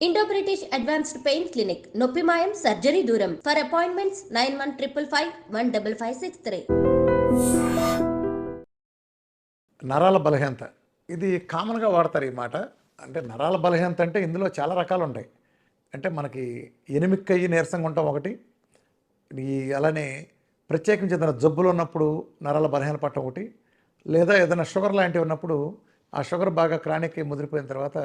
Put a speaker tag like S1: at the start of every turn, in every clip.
S1: Indo British advanced pain clinic నొప్పి మాయం surgery దూరం. For appointments nine one triple five one double five six three
S2: నరాల బలహీనత. ఇది కామన్గా వాడతారు ఈ మాట. అంటే నరాల బలహీనత అంటే ఇందులో చాలా రకాలు ఉంటాయి. అంటే మనకి ఎనిమిక్కయ్యి నీరసంగా ఉంటాం ఒకటి. ఈ అలానే ప్రత్యేకించి ఏదైనా జబ్బులు ఉన్నప్పుడు నరాల బలహీన పట్టడం ఒకటి. లేదా ఏదైనా షుగర్ లాంటివి ఉన్నప్పుడు ఆ షుగర్ బాగా క్రానిక్ ముదిరిపోయిన తర్వాత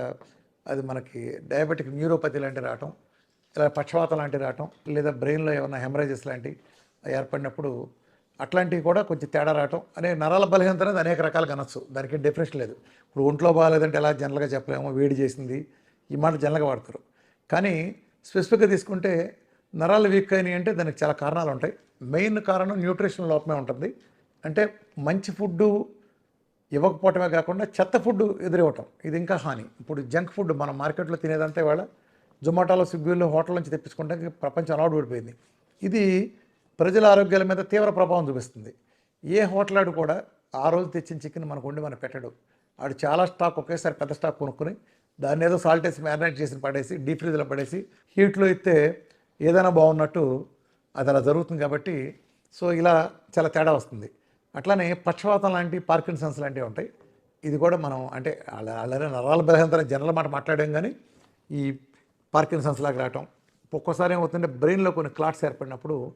S2: అది మనకి డయాబెటిక్ న్యూరోపతి లాంటివి రావటం ఇలా పక్షవాతం లాంటివి రావటం లేదా బ్రెయిన్లో ఏమైనా హెమరేజెస్ లాంటివి ఏర్పడినప్పుడు అట్లాంటివి కూడా కొంచెం తేడా రావటం అనే నరాల బలహీనత అనేది అనేక రకాలుగా అనొచ్చు. దానికి డెఫినేషన్ లేదు. ఇప్పుడు ఒంట్లో బాగాలేదంటే ఎలా జనరల్గా చెప్పలేమో వేడి చేసింది ఈ మాట జనరల్గా వాడతారు. కానీ స్పెసిఫిక్గా తీసుకుంటే నరాలు వీక్ అయినాయి అంటే దానికి చాలా కారణాలు ఉంటాయి. మెయిన్ కారణం న్యూట్రిషన్ లోపమే ఉంటుంది. అంటే మంచి ఫుడ్డు ఇవ్వకపోవటమే కాకుండా చెత్త ఫుడ్ ఎదురివ్వటం. ఇది ఇంకా హాని. ఇప్పుడు జంక్ ఫుడ్ మనం మార్కెట్లో తినేదంతా ఇవాళ జొమాటోలో స్విగ్గీలో హోటల్ నుంచి తెప్పించుకుంటే ప్రపంచం అలవాటు పడిపోయింది. ఇది ప్రజల ఆరోగ్యాల మీద తీవ్ర ప్రభావం చూపిస్తుంది. ఏ హోటల్ ఆడు కూడా ఆ రోజు తెచ్చిన చికెన్ మనకు వండి మనం పెట్టడు. ఆడు చాలా స్టాక్ ఒకేసారి పెద్ద స్టాక్ కొనుక్కుని దాన్ని ఏదో సాల్ట్ వేసి మ్యారినేట్ చేసి పడేసి డీప్ ఫ్రీజ్లో పడేసి హీట్లో ఇస్తే ఏదైనా బాగున్నట్టు అది అలా జరుగుతుంది కాబట్టి సో ఇలా చాలా తేడా వస్తుంది. అట్లానే పక్షవాతం లాంటి పార్కిన్సన్స్ లాంటివి ఉంటాయి. ఇది కూడా మనం అంటే అలా అలానే నరాల బలహీనత జనరల్ మాట మాట్లాడాం కానీ ఈ పార్కిన్సన్స్ లాగా రావటం. ఒక్కోసారి ఏమవుతుందంటే బ్రెయిన్లో కొన్ని క్లాట్స్ ఏర్పడినప్పుడు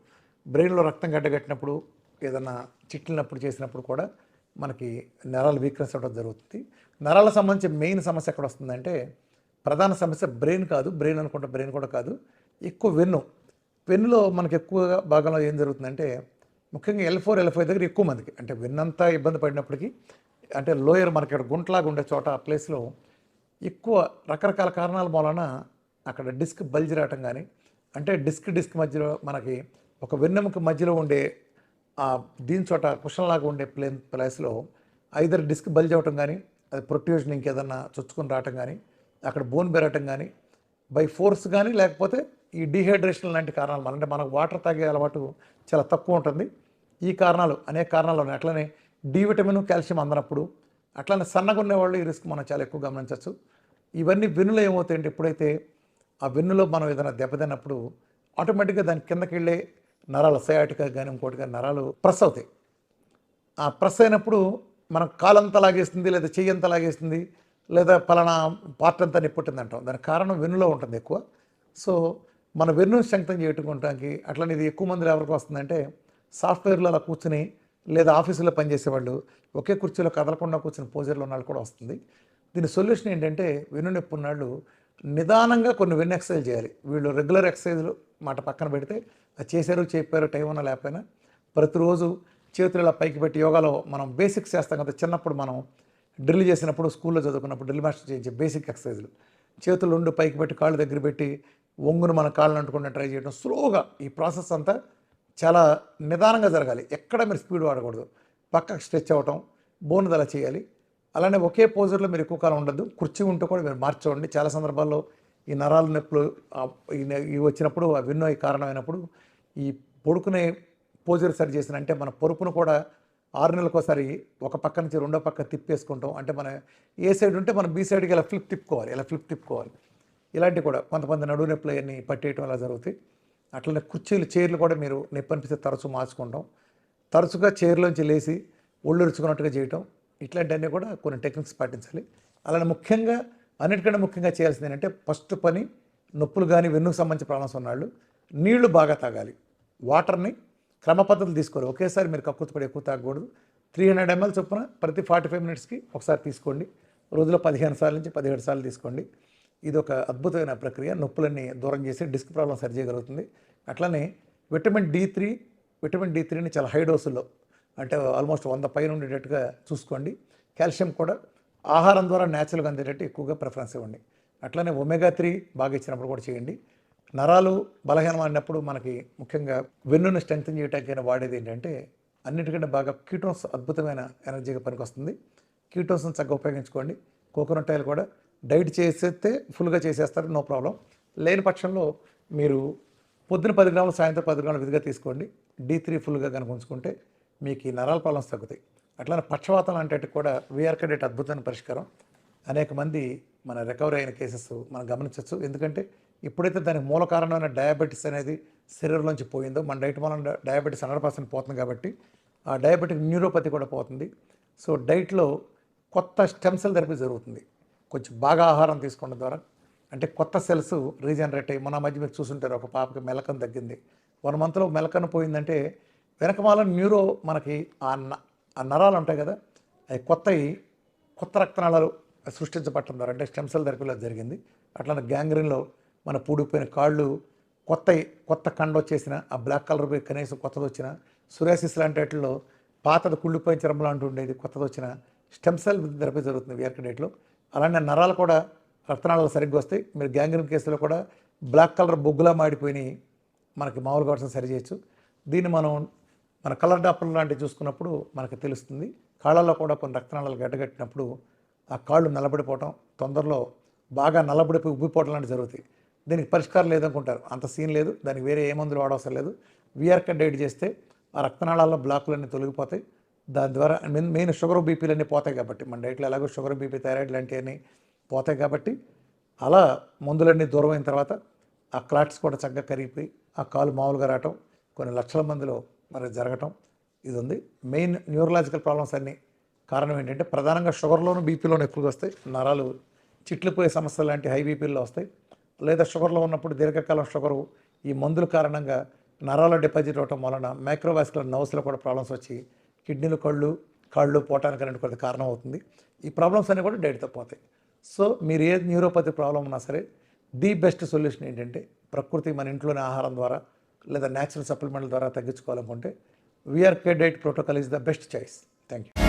S2: బ్రెయిన్లో రక్తం గడ్డగట్టినప్పుడు ఏదైనా చిట్లినప్పుడు చేసినప్పుడు కూడా మనకి నరాలు వీక్నెస్ అవ్వడం జరుగుతుంది. నరాల సంబంధించి మెయిన్ సమస్య ఎక్కడ వస్తుందంటే ప్రధాన సమస్య బ్రెయిన్ కాదు. బ్రెయిన్ అనుకుంటే బ్రెయిన్ కూడా కాదు. ఎక్కువ వెన్ను. వెన్నులో మనకి ఎక్కువగా భాగంలో ఏం జరుగుతుందంటే ముఖ్యంగా ఎల్ ఫోర్ ఎల్ ఫైవ్ దగ్గర ఎక్కువ మందికి. అంటే విన్నంతా ఇబ్బంది పడినప్పటికీ అంటే లోయర్ మనకి ఇక్కడ గుంటలాగా ఉండే చోట ఆ ప్లేస్లో ఎక్కువ రకరకాల కారణాల మూలన అక్కడ డిస్క్ బల్జ్ రావటం కానీ అంటే డిస్క్ డిస్క్ మధ్యలో మనకి ఒక వెన్నెముక మధ్యలో ఉండే ఆ దీని చోట కుషన్లాగా ఉండే ప్లేన్ ప్లేస్లో ఐదర్ డిస్క్ బల్జ్ అవ్వటం కానీ అది ప్రొట్యూషన్ ఇంకేదన్నా చొచ్చుకొని రావటం కానీ అక్కడ బోన్ పెరగటం కానీ బై ఫోర్స్ కానీ లేకపోతే ఈ డీహైడ్రేషన్ లాంటి కారణాలు మన అంటే మనకు వాటర్ తాగే అలవాటు చాలా తక్కువ ఉంటుంది. ఈ కారణాలు అనేక కారణాలు ఉన్నాయి. అట్లనే డి విటమిన్ కాల్షియం అందనప్పుడు అట్లనే సన్నగా ఉండేవాళ్ళు ఈ రిస్క్ మనం చాలా ఎక్కువ గమనించవచ్చు. ఇవన్నీ వెన్నులో ఏమవుతాయంటే ఎప్పుడైతే ఆ వెన్నులో మనం ఏదైనా దెబ్బతిన్నప్పుడు ఆటోమేటిక్గా దాని కిందకి వెళ్ళే నరాలు సయాటికా కానీ ఇంకోటి కానీ నరాలు ప్రెస్ అవుతాయి. ఆ ప్రెస్ అయినప్పుడు మనం కాలంతా లాగేస్తుంది లేదా చెయ్యి అంతా లాగేస్తుంది లేదా పలానా పార్ట్ అంతా నిప్పుట్టింది అంటాం. దానికి కారణం వెన్నులో ఉంటుంది ఎక్కువ. సో మన వెన్ను స్ట్రెంగ్తన్ చేయట్టుకోవటానికి అట్లనే ఇది ఎక్కువ మంది ఎవరికి వస్తుందంటే సాఫ్ట్వేర్లో అలా కూర్చుని లేదా ఆఫీసులో పనిచేసేవాళ్ళు ఒకే కుర్చీలో కదలకుండా కూర్చుని పోజర్లో ఉన్న వాళ్ళు కూడా వస్తుంది. దీని సొల్యూషన్ ఏంటంటే వెన్ను నొప్పి ఉన్నాళ్ళు నిదానంగా కొన్ని వెన్ను ఎక్సర్సైజ్ చేయాలి. వీళ్ళు రెగ్యులర్ ఎక్సర్సైజ్లు మాట పక్కన పెడితే అది చేశారు చెప్పారు టైం ఉన్నా లేకపోయినా ప్రతిరోజు చేతులు ఇలా పైకి పెట్టి యోగాలో మనం బేసిక్స్ చేస్తాం కదా చిన్నప్పుడు మనం డ్రిల్ చేసినప్పుడు స్కూల్లో చదువుకున్నప్పుడు డ్రిల్ మాస్టర్ చేయించే బేసిక్ ఎక్సర్సైజ్లు. చేతులు ఉండి పైకి పెట్టి కాళ్ళు దగ్గర పెట్టి ఒంగును మన కాళ్ళని అంటుకుంటే ట్రై చేయడం స్లోగా ఈ ప్రాసెస్ అంతా చాలా నిదానంగా జరగాలి. ఎక్కడ మీరు స్పీడ్ వాడకూడదు. పక్కకు స్ట్రెచ్ అవ్వటం బోన్ అలా చేయాలి. అలానే ఒకే పోజర్లో మీరు ఎక్కువ కాలం ఉండదు కుర్చీ ఉంటూ కూడా మీరు మార్చోండి చాలా సందర్భాల్లో ఈ నరాల నొప్పులు ఇవి వచ్చినప్పుడు ఆ విన్నో ఈ కారణమైనప్పుడు ఈ పొడుకునే పోజర్ సరి చేసిన అంటే మన పొరుపును కూడా ఆరు నెలలకోసారి ఒక పక్క నుంచి రెండో పక్క తిప్పేసుకుంటాం. అంటే మన ఏ సైడ్ ఉంటే మనం బీ సైడ్కి ఇలా ఫ్లిప్ తిప్పుకోవాలి. ఇలా ఫ్లిప్ తిప్పుకోవాలి. ఇలాంటివి కూడా కొంతమంది నడువు నొప్పులు అవన్నీ పట్టేయటం అలా జరుగుతాయి. అట్లనే కుర్చీలు చైర్లు కూడా మీరు నొప్పి అనిపిస్తే తరచు మార్చుకుంటాం. తరచుగా చైర్లోంచి లేచి ఒళ్ళు రుచుకున్నట్టుగా చేయటం ఇట్లాంటివన్నీ కూడా కొన్ని టెక్నిక్స్ పాటించాలి. అలానే ముఖ్యంగా అన్నిటికంటే ముఖ్యంగా చేయాల్సింది ఏంటంటే ఫస్ట్ పని నొప్పులు కానీ వెన్నుకు సంబంధించి ప్రాబ్లమ్స్ ఉన్నాళ్ళు నీళ్ళు బాగా తాగాలి. వాటర్ని క్రమ పద్ధతులు తీసుకోవాలి. ఒకేసారి మీరు కక్కుతు పడి ఎక్కువ తాగకూడదు. త్రీ హండ్రెడ్ ఎంఎల్ చొప్పున ప్రతి ఫార్టీ ఫైవ్ మినిట్స్కి ఒకసారి తీసుకోండి. రోజులో పదిహేను సార్లు నుంచి పదిహేడు సార్లు తీసుకోండి. ఇది ఒక అద్భుతమైన ప్రక్రియ. నొప్పులన్నీ దూరం చేసి డిస్క్ ప్రాబ్లం సరి చేయగలుగుతుంది. అట్లనే vitamin D three vitamin D త్రీని చాలా హై డోసుల్లో అంటే ఆల్మోస్ట్ వంద పైన ఉండేటట్టుగా చూసుకోండి. కాల్షియం కూడా ఆహారం ద్వారా న్యాచురల్గా అందేటట్టు ఎక్కువగా ప్రిఫరెన్స్ ఇవ్వండి. అట్లనే ఒమేగా త్రీ బాగా ఇచ్చినప్పుడు కూడా చేయండి. నరాలు బలహీనం అయినప్పుడు మనకి ముఖ్యంగా వెన్నును స్ట్రెంగ్తన్ చేయడానికి వాడేది ఏంటంటే అన్నిటికంటే బాగా కీటోన్స్ అద్భుతమైన ఎనర్జీగా పనికొస్తుంది. కీటోన్స్ని చక్కగా ఉపయోగించుకోండి. కోకోనట్ ఆయిల్ కూడా డైట్ చేసేస్తే ఫుల్గా చేసేస్తారు నో ప్రాబ్లం. లేని పక్షంలో మీరు పొద్దున పది గ్రాములు సాయంత్రం పది గ్రాములు విధిగా తీసుకోండి. డీ త్రీ ఫుల్గా కనుక ఉంచుకుంటే మీకు ఈ నరాల ప్రాబ్లమ్స్ తగ్గుతాయి. అట్లానే పక్షవాతం లాంటి కూడా వీఆర్ డేట్ అద్భుతమైన పరిష్కారం. అనేక మంది మన రికవరీ అయిన కేసెస్ మనం గమనించవచ్చు ఎందుకంటే ఇప్పుడైతే దానికి మూల కారణమైన డయాబెటీస్ అనేది శరీరంలోంచి పోయిందో మన డైట్ మనం డయాబెటీస్ హండ్రెడ్ పర్సెంట్ పోతుంది కాబట్టి ఆ డయాబెటిక్ న్యూరోపతి కూడా పోతుంది. సో డైట్లో కొత్త స్టెమ్ సెల్ థెరపీ జరుగుతుంది. కొంచెం బాగా ఆహారం తీసుకోవడం ద్వారా అంటే కొత్త సెల్స్ రీజనరేట్ అయ్యి మన మధ్య మీరు చూసుంటారు ఒక పాపకి మెలకం తగ్గింది. వన్ మంత్లో మెలకన పోయిందంటే వెనకమాల న్యూరో మనకి ఆ న- ఆ నరాలు ఉంటాయి కదా అవి కొత్తవి కొత్త రక్తనాళాలు సృష్టించబట్టడం ద్వారా అంటే స్టెమ్ సెల్ థెరపీలో జరిగింది. అట్లా గ్యాంగ్రీన్లో మన పూడిపోయిన కాళ్ళు కొత్త కొత్త కండ వచ్చేసిన ఆ బ్లాక్ కలర్ పోయి కనీసం కొత్తది వచ్చిన సురేసిస్ లాంటి వాటిల్లో పాతది కుళ్ళిపోయిన చర్మం లాంటి ఉండేది కొత్తది వచ్చిన స్టెమ్ సెల్ థెరపీ జరుగుతుంది విఆర్కే డేట్లో. అలానే నరాలు కూడా రక్తనాళాలు సరిగ్గా వస్తాయి. మీరు గ్యాంగ్రీన్ కేసులో కూడా బ్లాక్ కలర్ బొగ్గులా మాడిపోయినాయి మనకి మామూలుగా వర్షం సరి చేయొచ్చు. దీన్ని మనం మన కలర్ డాక్టర్ లాంటివి చూసుకున్నప్పుడు మనకు తెలుస్తుంది. కాళ్ళల్లో కూడా కొన్ని రక్తనాళాలు గడ్డగట్టినప్పుడు ఆ కాళ్ళు నల్లబడిపోవటం తొందరలో బాగా నల్లబడిపోయి ఉబ్బిపోవటం లాంటివి జరుగుతాయి. దీనికి పరిష్కారం లేదనుకుంటారు. అంత సీన్ లేదు. దానికి వేరే ఏ మందులు వాడవసరం లేదు. విఆర్క డైట్ చేస్తే ఆ రక్తనాళాల్లో బ్లాకులన్నీ తొలగిపోతాయి. దాని ద్వారా మెయిన్ మెయిన్ షుగర్ బీపీలన్నీ పోతాయి కాబట్టి మన డైట్లో ఎలాగో షుగర్ బీపీ థైరాయిడ్ లాంటివన్నీ పోతాయి కాబట్టి అలా మందులన్నీ దూరం అయిన తర్వాత ఆ క్లాట్స్ కూడా చక్కగా కరిగిపోయి ఆ కాలు మామూలుగా రావటం కొన్ని లక్షల మందిలో మరి జరగటం ఇది ఉంది మెయిన్ న్యూరలాజికల్ ప్రాబ్లమ్స్ అన్నీ కారణం ఏంటంటే ప్రధానంగా షుగర్లోను బీపీలోనూ ఎక్కువగా వస్తాయి. నరాలు చిట్లిపోయే సమస్యలు లాంటి హై బీపీల్లో వస్తాయి. లేదా షుగర్లో ఉన్నప్పుడు దీర్ఘకాలం షుగరు ఈ మందుల కారణంగా నరాల డిపాజిట్ అవటం వలన మైక్రోవాస్కులర్ నర్వ్స్లో కూడా ప్రాబ్లమ్స్ వచ్చి కిడ్నీలు కళ్ళు కాళ్ళు పోవటానికి కరెంట్ కూడా కారణం అవుతుంది. ఈ ప్రాబ్లమ్స్ అన్నీ కూడా డైట్తో పోతాయి. సో మీరు ఏ న్యూరోపతి ప్రాబ్లం ఉన్నా సరే ది బెస్ట్ సొల్యూషన్ ఏంటంటే ప్రకృతి మన ఇంట్లోనే ఆహారం ద్వారా లేదా న్యాచురల్ సప్లిమెంట్ల ద్వారా తగ్గించుకోవాలనుకుంటే VRK diet protocol is the best choice thank you